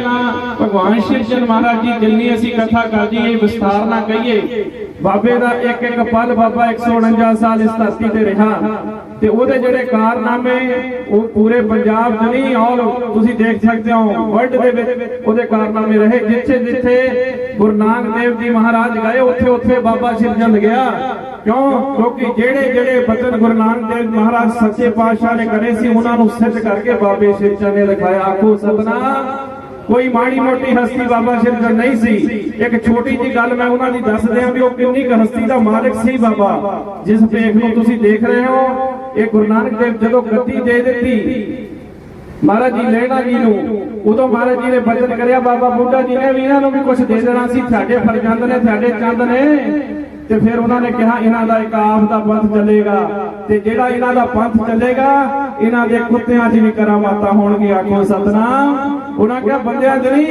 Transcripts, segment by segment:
ਗੱਲਾਂ ਭਗਵਾਨ ਸ਼ਿਵ ਚੰਦ ਮਹਾਰਾਜ ਜੀ, ਜਿੰਨੀ ਅਸੀਂ ਕਥਾ ਕਰ ਜੀਏ ਵਿਸਥਾਰ ਨਾ ਕਹੀਏ। ਬਾਬੇ ਦਾ ਇੱਕ ਇੱਕ ਪਲ ਬਾਬਾ 149 ਸਾਲ ਇਸ ਧਰਤੀ ਤੇ ਰਿਹਾ। ਤੇ ਉਹਦੇ ਜਿਹੜੇ ਕਾਰਨਾਮੇ, ਉਹ ਪੂਰੇ ਪੰਜਾਬ 'ਚ ਨਹੀਂ ਔਰ ਤੁਸੀਂ ਦੇਖ ਸਕਦੇ ਹੋ ਵਰਲਡ ਦੇ ਵਿੱਚ ਉਹਦੇ ਕਾਰਨਾਮੇ ਰਹੇ। ਜਿੱਥੇ ਜਿੱਥੇ ਗੁਰੂ ਨਾਨਕ ਦੇਵ ਜੀ ਮਹਾਰਾਜ ਗਏ, ਉੱਥੇ ਉੱਥੇ ਬਾਬਾ ਸ਼ਿਵਚੰਦ ਗਿਆ। ਕਿਉਂ? ਕਿਉਂਕਿ ਜਿਹੜੇ ਜਿਹੜੇ ਬਚਨ ਗੁਰੂ ਨਾਨਕ ਦੇਵ ਮਹਾਰਾਜ ਸੱਚੇ ਪਾਤਸ਼ਾਹ ਨੇ ਕਰੇ ਸੀ, ਉਹਨਾਂ ਨੂੰ ਸਿੱਧ ਕਰਕੇ ਬਾਬੇ ਸ਼ਿਵਚੰਦ ਨੇ ਲਿਖਾਇਆ, ਆਖੋ ਸਤਨਾਮ। ਕੋਈ ਮਾੜੀ ਮੋਟੀ ਹਸਤੀ ਬਾਬਾ ਸ਼ਿਵਚੰਦ ਨਹੀਂ ਸੀ। ਇੱਕ ਛੋਟੀ ਜੀ ਗੱਲ ਮੈਂ ਉਹਨਾਂ ਦੀ ਦੱਸ ਦਿਆਂ ਵੀ ਉਹ ਕਿੰਨੀ ਕੁ ਹਸਤੀ ਦਾ ਮਾਲਕ ਸੀ ਬਾਬਾ। ਜਿਸ ਵੇਖ ਨੂੰ ਤੁਸੀਂ ਦੇਖ ਰਹੇ ਹੋ, ਇਹ ਗੁਰੂ ਨਾਨਕ ਦੇਵ ਜਦੋਂ ਗੱਦੀ ਦੇ ਦਿੱਤੀ ਮਹਾਰਾਜ ਜੀ ਲੈਣਾ ਜੀ ਨੂੰ? ਉਦੋਂ ਮਹਾਰਾਜ ਜੀ ਨੇ ਬਚਨ ਕਰਿਆ, ਬਾਬਾ ਬੁੱਢਾ ਜੀ ਨੇ ਵੀ ਇਹਨਾਂ ਨੂੰ ਵੀ ਕੁਝ ਦੇ ਦੇਣਾ ਸੀ। ਸਾਡੇ ਫਰਜ਼ੰਦ ਨੇ ਤੁਹਾਡੇ ਚੰਦ ਨੇ। ਤੇ ਫਿਰ ਉਹਨਾਂ ਨੇ ਕਿਹਾ, ਇਹਨਾਂ ਦਾ ਇੱਕ ਆਪ ਦਾ ਪੰਥ ਚੱਲੇਗਾ। ਤੇ ਜਿਹੜਾ ਇਹਨਾਂ ਦਾ ਪੰਥ ਚੱਲੇਗਾ, ਇਹਨਾਂ ਦੇ ਕੁੱਤਿਆਂ 'ਚ ਵੀ ਕਰਾਮਾਤਾਂ ਹੋਣਗੀਆਂ। ਆਖੋ ਸਤਨਾਮ। ਉਹਨਾਂ ਕਿਹਾ, ਬੰਦਿਆਂ 'ਚ ਨਹੀਂ,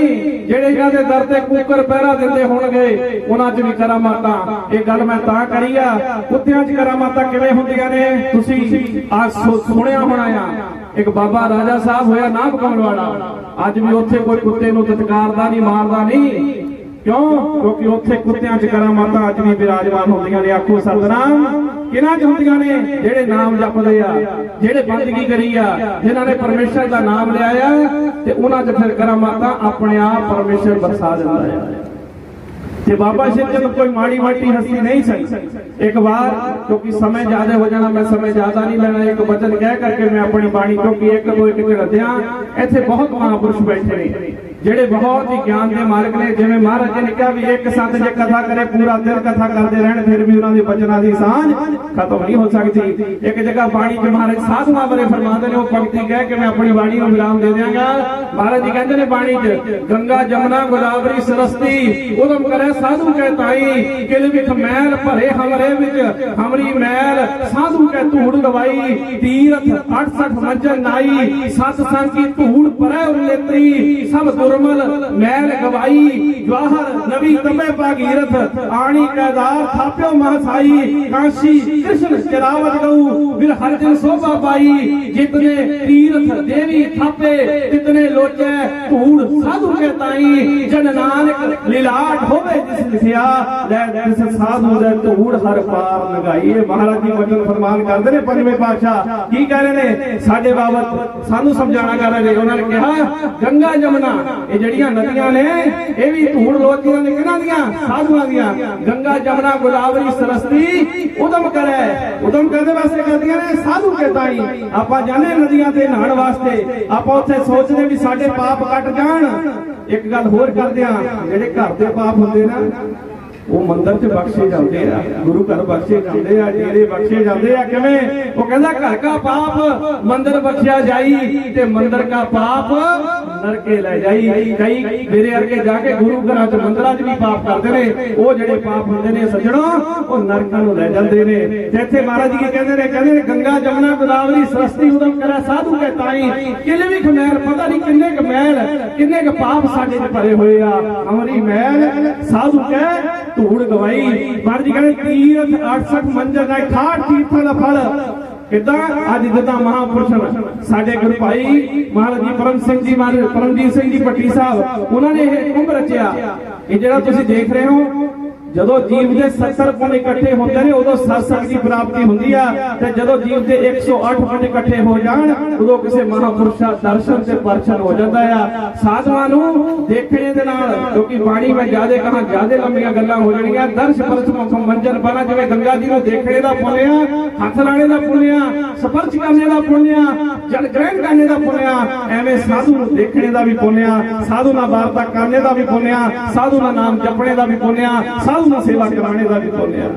ਜਿਹੜੇ ਇਹਨਾਂ ਦੇ ਦਰ ਤੇ ਕੂਕਰ ਪਹਿਰਾ ਦਿੰਦੇ ਹੋਣਗੇ, ਉਹਨਾਂ 'ਚ ਵੀ ਕਰਾਮਾਤਾਂ। ਇਹ ਗੱਲ ਮੈਂ ਤਾਂ ਕਰੀ ਆ। ਕੁੱਤਿਆਂ 'ਚ ਕਰਾਮਾਤਾਂ ਕਿਵੇਂ ਹੁੰਦੀਆਂ ਨੇ? ਤੁਸੀਂ ਆ ਸੁਣਿਆ ਹੋਣਾ ਆ। ਇੱਕ ਬਾਬਾ ਰਾਜਾ ਸਾਹਿਬ ਹੋਇਆ ਨਾਮ ਕਮਲਵਾੜਾ ਅੱਜ ਵੀ ਉੱਥੇ ਕੋਈ ਕੁੱਤੇ ਨੂੰ ਤਤਕਾਰਦਾ ਨਹੀਂ, ਮਾਰਦਾ ਨਹੀਂ। ਕਿਉਂ? ਕਿਉਂਕਿ ਉੱਥੇ ਕੁੱਤਿਆਂ 'ਚ ਕਰਾਮਾਤਾਂ ਅੱਜ ਵੀ ਵਿਰਾਜਮਾਨ ਹੁੰਦੀਆਂ ਨੇ, ਆਖੋ ਸਤਨਾਮ। ਕਿਹਨਾਂ 'ਚ ਹੁੰਦੀਆਂ ਨੇ? ਜਿਹੜੇ ਨਾਮ ਜਪਦੇ ਆ, ਜਿਹੜੇ ਬੰਦਗੀ ਕਰੀ ਆ, ਜਿਨ੍ਹਾਂ ਨੇ ਪਰਮੇਸ਼ਰ ਦਾ ਨਾਮ ਲਿਆ ਆ ਤੇ ਉਹਨਾਂ 'ਚ ਫਿਰ ਕਰਾਮਾਤਾਂ ਆਪਣੇ ਆਪ ਪਰਮੇਸ਼ਰ ਬਰਸਾ ਦਿੰਦਾ ਆ। ਤੇ ਬਾਬਾ ਸ਼ਿਵ ਚੰਦ ਕੋਈ ਮਾੜੀ ਮਾਟੀ ਹਸਤੀ ਨਹੀਂ ਸੀ ਇੱਕ ਵਾਰ, ਕਿਉਂਕਿ ਸਮੇਂ ਜ਼ਿਆਦਾ ਹੋ ਜਾਣਾ, ਮੈਂ ਸਮੇਂ ਜ਼ਿਆਦਾ ਨਹੀਂ ਲੈਣਾ, ਇੱਕ ਵਚਨ ਕਹਿ ਕਰਕੇ ਮੈਂ ਆਪਣੀ ਬਾਣੀ, ਕਿਉਂਕਿ ਇੱਕ ਦੋ ਇੱਕ ਝੜਦਿਆਂ ਇੱਥੇ ਬਹੁਤ ਮਹਾਂਪੁਰਸ਼ ਬੈਠੇ ਨੇ। ਜਿਹੜੇ ਬਹੁਤ ਹੀ ਗਿਆਨ ਦੇ ਮਾਲਕ ਨੇ, ਜਿਵੇਂ ਮਹਾਰਾਜ ਜੀ ਨੇ ਕਿਹਾ ਵੀ ਇੱਕ ਸੰਤ ਜੇ ਕਥਾ ਕਰੇ, ਪੂਰਾ ਦਿਨ ਕਥਾ ਕਰਦੇ ਰਹਿਣ, ਫਿਰ ਵੀ ਉਹਨਾਂ ਦੇ ਬਚਨਾਂ ਦੀ ਸਾਂਝ ਖਤਮ ਨਹੀਂ ਹੋ ਸਕਦੀ। ਇੱਕ ਜਗ੍ਹਾ ਬਾਣੀ ਚ ਮਹਾਰਾਜ ਸਾਧੂਆਂ ਬਾਰੇ ਫਰਮਾਉਂਦੇ ਨੇ, ਉਹ ਪੰਕਤੀ ਕਹਿ ਕੇ ਮੈਂ ਆਪਣੀ ਬਾਣੀ ਨੂੰ ਵਿਰਾਮ ਦੇ ਦਿਆਂਗਾ। ਮਹਾਰਾਜ ਜੀ ਕਹਿੰਦੇ ਨੇ ਬਾਣੀ ਚ, ਗੰਗਾ, ਜਮਨਾ, ਗੋਦਾਵਰੀ, ਸਰਸਤੀ, ਉਦਮ ਕਰੇ ਸਾਧੂ ਕੈ ਤਾਈ, ਕਿਲ ਵਿਖ ਮੈਲ ਭਰੇ ਹਮਰੇ ਵਿੱਚ, ਹਮਰੀ ਮੈਲ ਸਾਧੂ ਕੈ ਧੂੜ ਗਵਾਈ ਤੀਰਥ 68 ਮੰਜਨ ਨਾਈ, ਸਤ ਸੰਗ ਕੀ ਧੂੜ ਪਰੈ ਉਲੇਤਰੀ ਸਭ ਦੁਰਮਲ ਮੈਲ ਗਵਾਈ, ਜਵਾਹਰ, ਨਵੀ ਤਪੇ ਭਾਗੀਰਥ, ਆਣੀ ਕੈਦਾਰ ਥਾਪਿਓ ਮਹਸਾਈ, ਕਾਂਸੀ, ਕ੍ਰਿਸ਼ਨ ਚਰਾਵਤ ਗਊ ਵਿਰ ਹਰ ਜਨ ਸੋਭਾ ਪਾਈ, ਜਿਤਨੇ ਤੀਰਥ ਦੇਵੀ ਥਾਪੇ, ਤਿਤਨੇ ਲੋਚੈ ਧੂੜ ਸਾਧੂ ਕੇ ਤਾਈ, ਜਨ ਨਾਨਕ ਲੀਲਾਟ ਹੋਵੇ ਜਿਸ ਲਿਖਿਆ, ਲੈ ਜਿਸ ਸਾਧੂ ਦੇ ਧੂੜ ਹਰ ਪਾਰ ਲਗਾਈ ਇਹ ਮਹਾਰਾਜ ਜੀ ਵਚਨ ਫਰਮਾਨ ਕਰਦੇ ਨੇ ਪੰਜਵੇਂ ਪਾਤਸ਼ਾਹ। ਕੀ ਕਹਿ ਰਹੇ ਨੇ? ਸਾਡੇ ਬਾਬਤ ਸਾਨੂੰ ਸਮਝਾਣਾ ਕਰ ਰਹੇ ਨੇ। ਉਹਨਾਂ ਨੇ ਕਿਹਾ, ਗੰਗਾ ਜਮਨਾ ਇਹ ਜਿਹੜੀਆਂ ਨਦੀਆਂ ਨੇ, ਇਹ ਵੀ ਧੂੜ ਲੋਚੀਆਂ ਨੇ ਕਿਹਨਾਂ ਦੀਆਂ ਸਾਧੂਆਂ ਦੀਆਂ। ਗੰਗਾ, ਜਮਨਾ, ਗੋਦਾਵਰੀ, ਸਰਸਤੀ, ਉਦਮ ਕਰੇ। ਉਦਮ ਕਰਦੇ ਵਾਸਤੇ ਕਰਦੀਆਂ ਨੇ, ਸਾਧੂ ਕੇ ਤਾਈ ਆਪਾਂ ਜਾਣੇ ਨਦੀਆਂ ਤੇ ਨਹਾਉਣ ਵਾਸਤੇ। ਆਪਾਂ ਉੱਥੇ ਸੋਚਦੇ ਵੀ ਸਾਡੇ ਪਾਪ ਕੱਟ ਜਾਣ। ਇੱਕ ਗੱਲ ਹੋਰ ਕਰਦੇ ਆ ਜਿਹੜੇ ਘਰ ਦੇ ਪਾਪ ਹੁੰਦੇ ਨਾ ਉਹ ਮੰਦਰ 'ਚ ਬਖਸ਼ੇ ਜਾਂਦੇ ਆ, ਗੁਰੂ ਘਰ ਬਖਸ਼ੇ ਜਾਂਦੇ ਆ, ਡੇਰੇ ਬਖਸ਼ੇ ਜਾਂਦੇ ਆ, ਕਿਵੇਂ? ਉਹ ਕਹਿੰਦਾ ਘਰ ਕਾ ਪਾਪ, ਮੰਦਰ ਬਖਸ਼ਿਆ ਜਾਈ ਤੇ ਮੰਦਰ ਕਾ ਪਾਪ ਨਰਕੇ ਲੈ ਜਾਈ। ਕਈ ਮੇਰੇ ਵਰਗੇ ਜਾ ਕੇ ਗੁਰੂ ਘਰਾਂ 'ਚ ਮੰਦਰਾਂ 'ਚ ਵੀ ਪਾਪ ਕਰਦੇ ਨੇ। ਉਹ ਜਿਹੜੇ ਪਾਪ ਹੁੰਦੇ ਨੇ ਸੱਜਣੋ, ਉਹ ਨਰਕਾਂ ਨੂੰ ਲੈ ਜਾਂਦੇ ਨੇ। ਤੇ ਇੱਥੇ ਮਹਾਰਾਜ ਜੀ ਕੀ ਕਹਿੰਦੇ ਨੇ ਕਹਿੰਦੇ ਨੇ, ਗੰਗਾ ਜਮਨਾ ਗੋਦਾਵਰੀ ਸਰਸਤੀ ਉਦਮ ਕਰਾ ਸਾਧੂ ਕੇ ਤਾਈ ਕਿੰਨੇ ਵੀ ਖਮੈਲ ਪਤਾ ਨਹੀਂ ਕਿੰਨੇ ਕ ਮੈਲ ਕਿੰਨੇ ਕ ਪਾਪ ਸਾਡੇ 'ਚ ਭਰੇ ਹੋਏ ਆ? ਅਮਰੀ ਮੈਲ ਸਾਧੂ ਕਹਿ, ਧੂੜ ਗਵਾਈ। ਮਹਾਰਾਜ ਜੀ ਕਹਿੰਦੇ, ਤੀਰਥ 68 ਮੰਜ਼ਰ ਦਾ 68 ਤੀਰਥਾਂ ਦਾ ਫਲ। ਕਿਦਾਂ? ਅੱਜ ਜਿੱਦਾਂ ਮਹਾਪੁਰਸ਼ ਸਾਡੇ ਗੁਰੂ ਭਾਈ ਮਹਾਰਾਜ ਜੀ, ਪਰਮ ਸਿੰਘ ਜੀ, ਮਹਾਰਾਜ ਪਰਮਜੀਤ ਸਿੰਘ ਜੀ ਪੱਟੀ ਸਾਹਿਬ, ਉਹਨਾਂ ਨੇ ਇਹ ਕੁੰਭ ਰਚਿਆ। ਇਹ ਜਿਹੜਾ ਤੁਸੀਂ ਦੇਖ ਰਹੇ ਹੋ ਜਦੋਂ ਜੀਵ ਦੇ 70 ਗੁਣ ਇਕੱਠੇ ਹੁੰਦੇ ਨੇ, ਉਦੋਂ ਸਤਸੰਗ ਦੀ ਪ੍ਰਾਪਤੀ ਹੁੰਦੀ ਆ। ਤੇ ਜਦੋਂ ਜੀਵ ਦੇ 108 ਗੁਣ ਇਕੱਠੇ ਹੋ ਜਾਣ, ਉਦੋਂ ਕਿਸੇ ਮਹਾਪੁਰਸ਼ ਦਾ ਦਰਸ਼ਨ ਤੇ ਪਰਚਨ ਹੋ ਜਾਂਦਾ ਆ। ਸਾਧੂਆਂ ਨੂੰ ਦੇਖਣੇ ਦੇ ਨਾਲ, ਕਿਉਂਕਿ ਬਾਣੀ ਮੈਂ ਜਿਆਦੇ ਕਹਾਂ ਜਿਆਦੇ ਲੰਮੀਆਂ ਗੱਲਾਂ ਹੋ ਜਾਣਗੀਆਂ ਦਰਸ਼ ਪਰਚ ਮੰਜਨ ਬਣਾ ਜਿਵੇਂ ਗੰਗਾ ਜੀ ਨੂੰ ਦੇਖਣੇ ਦਾ ਪੁੰਨਿਆ ਹੱਥ ਲਾਣੇ ਦਾ ਪੁੰਨਿਆ ਸਪਰਸ਼ ਕਰਨੇ ਦਾ ਪੁੰਨਿਆ ਜਲ ਗ੍ਰਹਿਣ ਕਰਨੇ ਦਾ ਪੁੰਨਿਆ ਐਵੇਂ ਸਾਧੂ ਨੂੰ ਦੇਖਣੇ ਦਾ ਵੀ ਪੁੰਨਿਆ ਸਾਧੂ ਨਾਲ ਵਾਰਤਾ ਕਰਨੇ ਦਾ ਵੀ ਪੁੰਨਿਆ ਸਾਧੂ ਨਾਲ ਨਾਮ ਜਪਣੇ ਦਾ ਵੀ ਪੁੰਨਿਆ ਸਾਧੂ ਨਾਲ ਸੇਵਾ ਕਰਾਣੇ ਦਾ ਵੀ ਪੁੰਨਿਆ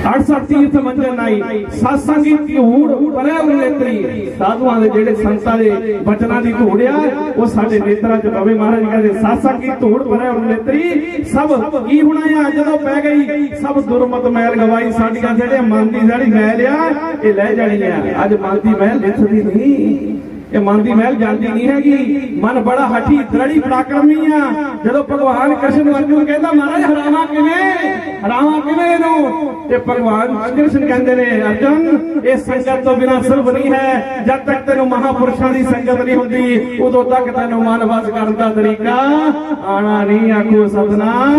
68 ਤੀਰਥ ਮੰਜਨ ਨਾਈ ਸਾਸੰਗੀ ਧੂੜ ਪਰੇ ਉਲੇਤਰੀ ਸਾਧੂਆਂ ਦੇ ਜਿਹੜੇ ਸੰਤਾਂ ਦੇ ਬਚਨਾਂ ਦੀ ਧੂੜ ਆ ਉਹ ਸਾਡੇ ਨੇਤਰਾਂ 'ਚ ਪਵੇ ਮਹਾਰਾਜ ਕਹਿੰਦੇ ਸਾਸੰਗੀ ਧੂੜ ਪਰੇ ਉਲੇਤਰੀ ਸਭ ਕੀ ਹੋਣਾ ਆ ਜਦੋਂ ਪੈ ਗਈ ਸਭ ਦੁਰਮਤ ਮੈਲ ਗਵਾਈ ਸਾਡੀਆਂ ਜਿਹੜੇ ਮਨ ਦੀ ਜਿਹੜੀ ਮੈਲ ਆ ਇਹ ਲੈ ਜਾਣੀ ਆ ਅੱਜ ਮਨ ਦੀ ਮੈਲ ਲਿਥਦੀ ਨਹੀਂ ਇਹ ਮਨ ਦੀ ਮਹਿਲ ਜਾਂਦੀ ਨਹੀਂ ਹੈਗੀ। ਮਨ ਬੜਾ ਹਠੀ ਦ੍ਰਿੜੀ ਪਰਾਕਰਮੀ ਆ। ਜਦੋਂ ਭਗਵਾਨ ਕ੍ਰਿਸ਼ਨ ਅਰਜੁਨ ਕਹਿੰਦਾ, ਮਹਾਰਾਜ, ਹਰਾਵਾਂ ਕਿਵੇਂ? ਹਰਾਵਾਂ ਕਿਵੇਂ ਇਹਨੂੰ? ਤੇ ਭਗਵਾਨ ਕ੍ਰਿਸ਼ਨ ਕਹਿੰਦੇ ਨੇ, ਅਰਜੁਨ, ਇਹ ਸੰਗਤ ਤੋਂ ਬਿਨਾਂ ਸੁਲਭ ਨਹੀਂ ਹੈ। ਜਦ ਤੱਕ ਤੈਨੂੰ ਮਹਾਪੁਰਸ਼ਾਂ ਦੀ ਸੰਗਤ ਨਹੀਂ ਹੁੰਦੀ, ਉਦੋਂ ਤੱਕ ਤੈਨੂੰ ਮਨ ਵਸ ਕਰਨ ਦਾ ਤਰੀਕਾ ਆਣਾ ਨਹੀਂ ਆਖੋ ਸਤਨਾਮ।